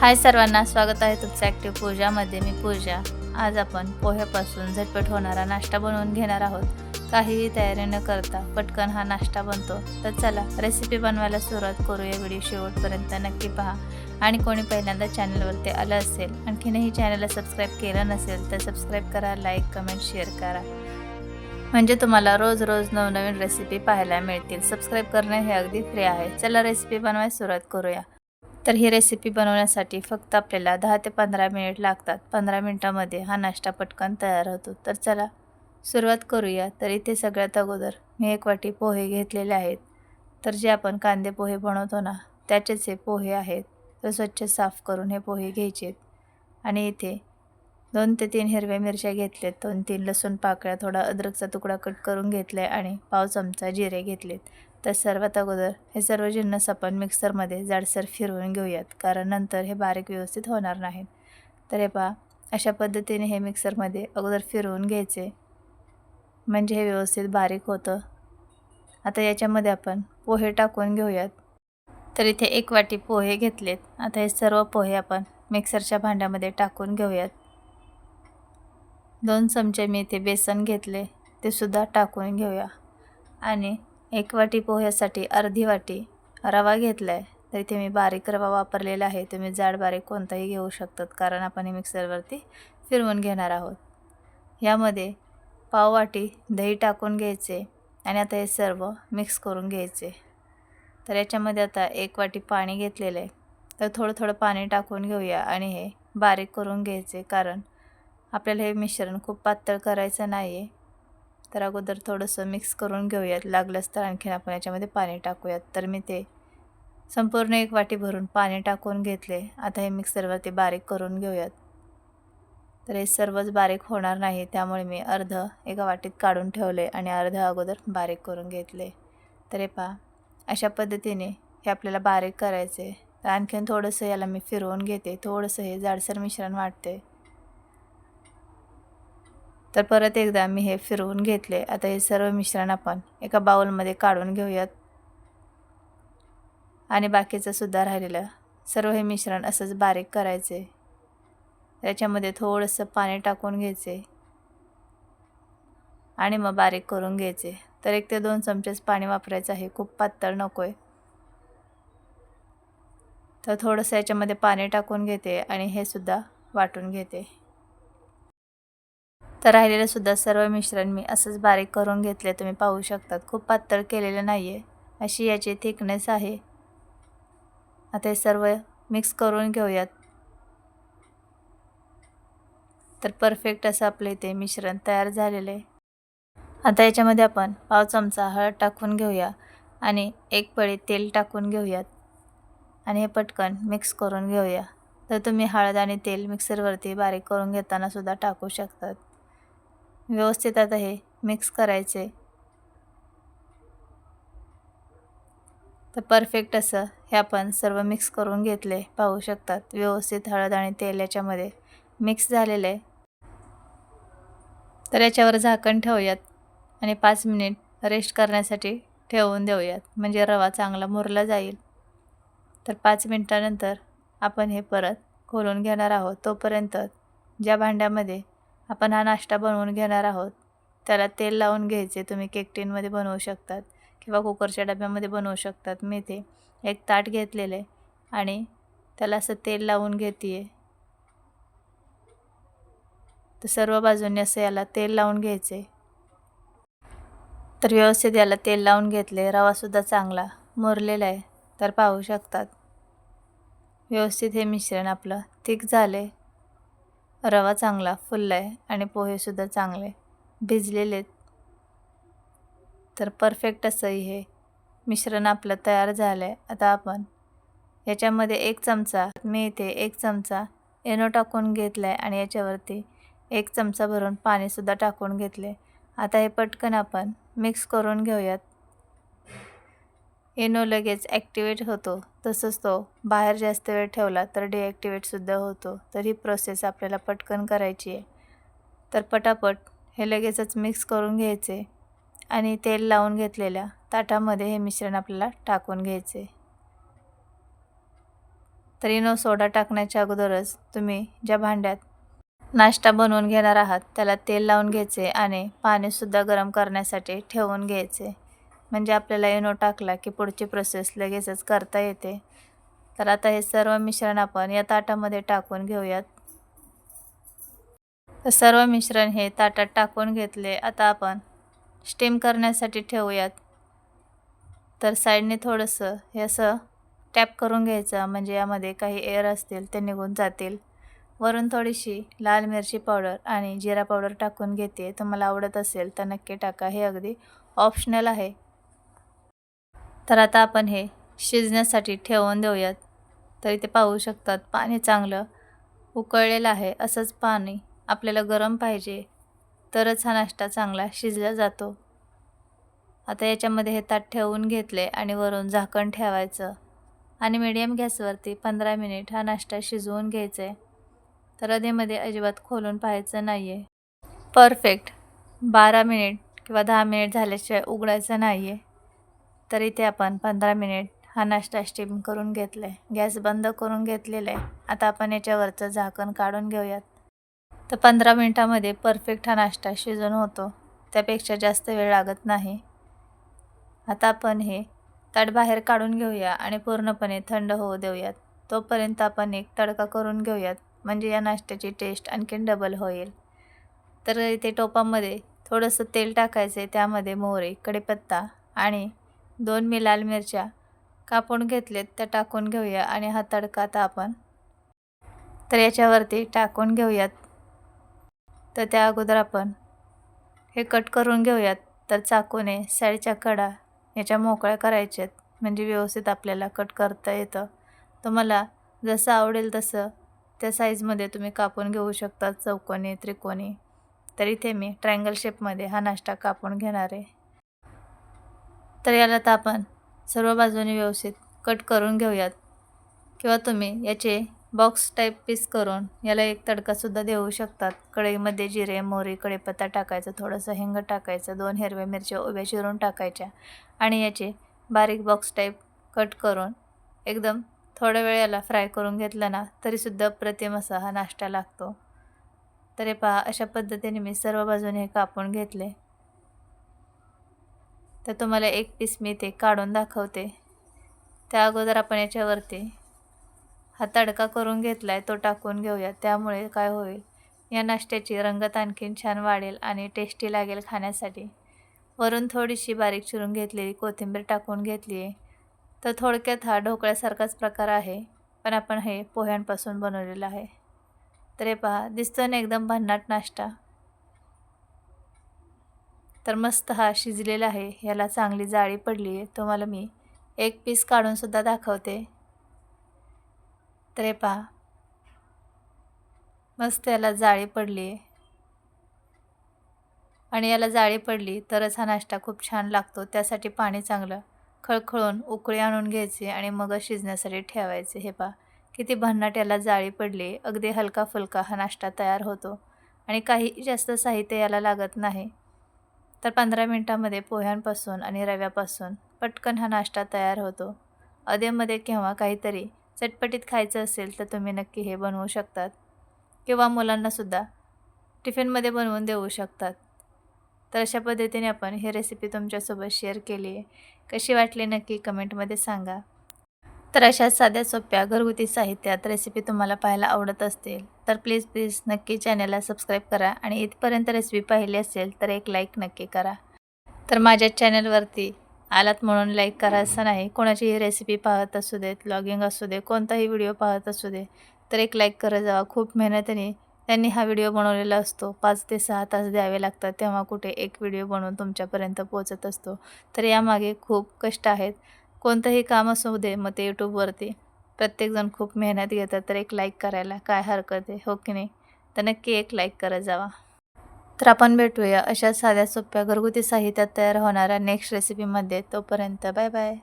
हाय सर्वांना स्वागत आहे तुमचं ॲक्टिव्ह पूजामध्ये मी पूजा. आज आपण पोह्यापासून झटपट होणारा नाश्ता बनवून घेणार आहोत. काहीही तयारी न करता पटकन हा नाश्ता बनतो. तर चला रेसिपी बनवायला सुरुवात करूया व्हिडिओ शेवटपर्यंत. नक्की पहा. आणि कोणी पहिल्यांदा चॅनलवरती आलं असेल आणखीनही चॅनलला सबस्क्राईब केलं नसेल तर सबस्क्राईब करा लाईक कमेंट शेअर करा. म्हणजे तुम्हाला रोज रोज नवनवीन रेसिपी पाहायला मिळतील. सबस्क्राईब करणं हे अगदी फ्री आहे. चला रेसिपी बनवायला सुरुवात करूया. तर ही रेसिपी बनवण्यासाठी फक्त आपल्याला दहा ते पंधरा मिनिट लागतात. पंधरा मिनटामध्ये हा नाश्ता पटकन तयार होतो. तर चला सुरुवात करूया. तर इथे सगळ्यात अगोदर मी एक वाटी पोहे घेतलेले आहेत. तर जे आपण कांदे पोहे बनवतो ना त्याचेच हे पोहे आहेत. तर स्वच्छ साफ करून हे पोहे घ्यायचे आहेत. आणि इथे दोन ते तीन हिरव्या मिरच्या घेतलेत दोन तीन लसूण पाकळ्या थोडा अद्रकचा तुकडा कट करून घेतला आहे आणि पाव चमचा जिरे घेतलेत. तर सर्वात अगोदर हे सर्व जिन्नस आपण मिक्सरमध्ये जाडसर फिरवून घेऊयात कारण नंतर हे बारीक व्यवस्थित होणार नाहीत तर हे पहा अशा पद्धतीने हे मिक्सरमध्ये अगोदर फिरवून घ्यायचे. म्हणजे हे व्यवस्थित बारीक होतं. आता याच्यामध्ये आपण पोहे टाकून घेऊयात. तर इथे एक वाटी पोहे घेतलेत. आता हे सर्व पोहे आपण मिक्सरच्या भांड्यामध्ये टाकून घेऊयात. दोन चमचे मी इथे बेसन घेतले ते सुद्धा टाकून घेऊया. आणि एक वाटी पोह्यासाठी अर्धी वाटी रवा घेतला आहे तर इथे मी बारीक रवा वापरलेला आहे. तुम्ही जाड बारीक कोणताही घेऊ शकतात कारण आपण हे मिक्सरवरती फिरवून घेणार आहोत. यामध्ये पाव वाटी दही टाकून घ्यायचे आणि आता हे सर्व मिक्स करून घ्यायचे. तर याच्यामध्ये आता एक वाटी पाणी घेतलेलं आहे. तर थोडं थोडं पाणी टाकून घेऊया आणि हे बारीक करून घ्यायचे कारण आपल्याला हे मिश्रण खूप पातळ करायचं नाही आहे तर अगोदर थोडंसं मिक्स करून घेऊयात. लागलंच तर आणखीन आपण याच्यामध्ये पाणी टाकूयात. तर मी ते संपूर्ण एक वाटी भरून पाणी टाकून घेतले. आता हे मिक्सरवरती बारीक करून घेऊयात. तर हे सर्वच बारीक होणार नाही त्यामुळे मी अर्ध एका वाटीत काढून ठेवले आणि अर्ध अगोदर बारीक करून घेतले. तर हे पहा अशा पद्धतीने हे आपल्याला बारीक करायचे. तर आणखीन थोडंसं याला मी फिरवून घेते. थोडंसं हे जाडसर मिश्रण वाटते. तर परत एकदा मी हे फिरवून घेतले. आता हे सर्व मिश्रण आपण एका बाउलमध्ये काढून घेऊयात. आणि बाकीचं सुद्धा राहिलेलं. सर्व हे मिश्रण असंच बारीक करायचे. त्याच्यामध्ये थोडंसं पाणी टाकून घ्यायचे. आणि मग बारीक करून घ्यायचे. तर एक ते दोन चमचेच पाणी वापरायचं आहे. खूप पातळ नको आहे तर थोडंसं याच्यामध्ये पाणी टाकून घेते आणि हे सुद्धा वाटून घेते. तर राहिलेलंसुद्धा सर्व मिश्रण मी असंच बारीक करून घेतले तुम्ही पाहू शकतात. खूप पातळ केलेलं नाही आहे अशी याची थिकनेस आहे. आता हे सर्व मिक्स करून घेऊयात. तर परफेक्ट असं आपलं इथे मिश्रण तयार झालेलं आहे. आता याच्यामध्ये आपण पाव चमचा हळद टाकून घेऊया आणि एक पळी तेल टाकून घेऊयात. आणि हे पटकन मिक्स करून घेऊया. तर तुम्ही हळद आणि तेल मिक्सरवरती बारीक करून घेताना सुद्धा टाकू शकतात. व्यवस्थित आता हे मिक्स करायचे. तर परफेक्ट असं हे आपण सर्व मिक्स करून घेतले. पाहू शकतात. व्यवस्थित हळद आणि तेल याच्यामध्ये मिक्स झालेलं. आहे तर याच्यावर झाकण ठेवूयात आणि पाच मिनिट रेस्ट करण्यासाठी ठेवून देऊयात. म्हणजे रवा चांगला मुरला जाईल. तर पाच मिनटानंतर आपण हे परत खोलून घेणार आहोत. तोपर्यंत ज्या भांड्यामध्ये आपण हा नाश्ता बनवून घेणार आहोत. त्याला तेल लावून घ्यायचे. तुम्ही केक टीनमध्ये बनवू शकतात किंवा कुकरच्या डब्यामध्ये बनवू शकतात. मी ते एक ताट घेतलेलं आहे आणि त्याला असं तेल लावून घेते आहे तर सर्व बाजूंनी असं याला तेल लावून घ्यायचे. तर व्यवस्थित याला तेल लावून घेतले. रवासुद्धा चांगला मुरलेला आहे. तर पाहू शकतात. व्यवस्थित हे मिश्रण आपलं थिक झाले रवा चांगला फुलला आहे आणि पोहेसुद्धा चांगले. भिजलेले आहेत. तर परफेक्ट असंही हे मिश्रण आपलं तयार झालं आहे आता आपण याच्यामध्ये एक चमचा मी इथे एक चमचा एनो टाकून घेतला आहे आणि याच्यावरती एक चमचा भरून पाणीसुद्धा टाकून घेतले आता हे पटकन आपण मिक्स करून घेऊयात. एनो लगेच ॲक्टिवेट होतो. तसंच तो बाहेर जास्त वेळ ठेवला तर डिॲक्टिवेटसुद्धा होतो. तर ही प्रोसेस आपल्याला पटकन करायची आहे. तर पटापट हे लगेचच मिक्स करून घ्यायचे आणि तेल लावून घेतलेल्या ताटामध्ये हे मिश्रण आपल्याला टाकून घ्यायचे. तर इनो सोडा टाकण्याच्या अगोदरच तुम्ही ज्या भांड्यात नाश्ता बनवून घेणार आहात त्याला तेल लावून घ्यायचे आणि पाणीसुद्धा गरम करण्यासाठी ठेवून घ्यायचे. म्हणजे आपल्याला इनो टाकला की पुढची प्रोसेस लगेचच करता येते. तर आता हे सर्व मिश्रण आपण या ताटामध्ये टाकून घेऊयात. तर सर्व मिश्रण हे ताटात टाकून घेतले. आता आपण स्टीम करण्यासाठी ठेवूयात. तर साईडने थोडंसं हे असं टॅप करून घ्यायचं. म्हणजे यामध्ये काही एअर असतील ते निघून जातील. वरून थोडीशी लाल मिरची पावडर आणि जिरा पावडर टाकून घेते. तुम्हाला आवडत असेल तर नक्की टाका. हे अगदी ऑप्शनल आहे. तर आता आपण हे शिजण्यासाठी ठेवून देऊयात. तर इथे पाहू शकतात पाणी चांगलं उकळलेलं आहे असंच पाणी आपल्याला गरम पाहिजे तरच हा नाश्ता चांगला शिजला जातो. आता याच्यामध्ये हे ताट ठेवून घेतले आणि वरून झाकण ठेवायचं. आणि मिडियम गॅसवरती पंधरा मिनिट हा नाश्ता शिजवून घ्यायचा. आहे तर अधेमध्ये अजिबात खोलून पाहायचं नाही आहे परफेक्ट बारा मिनिट किंवा दहा मिनिट झाल्याशिवाय उघडायचं नाही आहे तर इथे आपण पंधरा मिनिट हा नाश्ता स्टीम करून घेतला. आहे गॅस बंद करून घेतलेला. आहे आता आपण याच्यावरचं झाकण काढून घेऊयात. तर पंधरा मिनटामध्ये परफेक्ट हा नाश्ता शिजून होतो. त्यापेक्षा जास्त वेळ लागत नाही. आता आपण हे ताट बाहेर काढून घेऊया आणि पूर्णपणे थंड होऊ देऊयात. तोपर्यंत आपण एक तडका करून घेऊयात. म्हणजे या नाश्त्याची टेस्ट आणखीन डबल होईल. तर इथे टोपामध्ये थोडंसं तेल टाकायचं आहे त्यामध्ये मोहरी कढीपत्ता आणि दोन मी लाल मिरच्या कापून घेतलेत त्या टाकून घेऊया आणि हा तडका आता आपण. तर याच्यावरती टाकून घेऊयात. तर त्या अगोदर आपण हे कट करून घेऊयात. तर चाकूने साईडच्या कडा याच्या मोकळ्या करायच्यात म्हणजे व्यवस्थित आपल्याला कट करता येतं. तुम्हाला जसं आवडेल तसं त्या साईजमध्ये तुम्ही कापून घेऊ शकता चौकोनी त्रिकोणी. तर इथे मी ट्रायंगल शेपमध्ये हा नाश्ता कापून घेणार आहे. तर याला तर आपण सर्व बाजूने व्यवस्थित कट करून घेऊयात. किंवा तुम्ही याचे बॉक्स टाईप पीस करून याला एक तडकासुद्धा देऊ शकतात. कढईमध्ये जिरे मोहरी कढीपत्ता टाकायचं थोडंसं हिंग टाकायचं दोन हिरव्या मिरच्या उभ्या चिरून टाकायच्या आणि याचे बारीक बॉक्स टाईप कट करून एकदम थोड्या वेळ याला फ्राय करून घेतलं ना तरीसुद्धा प्रतिम असा हा नाश्ता लागतो. तरी पहा अशा पद्धतीने मी सर्व बाजूने हे कापून घेतले. तर तुम्हाला एक पीस मी ते काढून दाखवते. त्या अगोदर आपण याच्यावरती हा तडका करून घेतला आहे तो टाकून घेऊया. त्यामुळे काय होईल या नाश्त्याची रंगत आणखीन छान वाढेल आणि टेस्टी लागेल खाण्यासाठी. वरून थोडीशी बारीक चिरून घेतलेली कोथिंबीर टाकून घेतली आहे तर थोडक्यात हा ढोकळ्यासारखाच प्रकार आहे पण आपण हे पोह्यांपासून बनवलेलं आहे. तर हे पहा दिसतो ना एकदम भन्नाट नाश्ता. तर मस्त हा शिजलेला आहे ह्याला चांगली जाळी पडली आहे. तुम्हाला मी एक पीस काढूनसुद्धा दाखवते. तर हे पहा. मस्त याला जाळी पडली आहे. आणि याला जाळी पडली तरच हा नाश्ता खूप छान लागतो. त्यासाठी पाणी चांगलं खळखळून उकळी आणून घ्यायचे आणि मग शिजण्यासाठी ठेवायचे. हे पहा. किती भन्नाट याला जाळी पडली अगदी हलका फुलका हा नाश्ता तयार होतो. आणि काही जास्त साहित्य याला लागत नाही. तर पंधरा मिनटामध्ये पोह्यांपासून आणि रव्यापासून पटकन हा नाश्ता तयार होतो. अधेमध्ये केव्हा काहीतरी चटपटीत खायचं असेल तर तुम्ही नक्की हे बनवू शकतात. किंवा मुलांनासुद्धा टिफिनमध्ये बनवून देऊ शकतात. तर अशा पद्धतीने आपण ही रेसिपी तुमच्यासोबत शेअर केली आहे. कशी वाटली नक्की कमेंटमध्ये सांगा. तर अशा साध्या सोप्या घरगुती साहित्यात रेसिपी तुम्हाला पाहायला आवडत असतील तर प्लीज प्लीज नक्की चॅनलला सबस्क्राईब करा आणि इथपर्यंत रेसिपी पाहिली असेल तर एक लाईक नक्की करा. तर माझ्या चॅनलवरती आलात म्हणून लाईक करा असं नाही. कोणाचीही रेसिपी पाहत असू देत लॉगिंग असू दे कोणताही व्हिडिओ पाहत असू दे तर एक लाईक करत जावा. खूप मेहनतीने त्यांनी हा व्हिडिओ बनवलेला असतो. पाच ते सहा तास द्यावे लागतात तेव्हा कुठे एक व्हिडिओ बनवून तुमच्यापर्यंत पोचत असतो. तर यामागे खूप कष्ट आहेत. कोणतंही काम असू दे मग ते यूट्यूबवरती प्रत्येकजण खूप मेहनत घेतात तर एक लाईक करायला काय हरकत आहे हो की नाही? तर नक्की एक लाईक करत जावा. तर आपण भेटूया अशा साध्या सोप्या घरगुती साहित्यात तयार होणाऱ्या नेक्स्ट रेसिपीमध्ये तोपर्यंत बाय बाय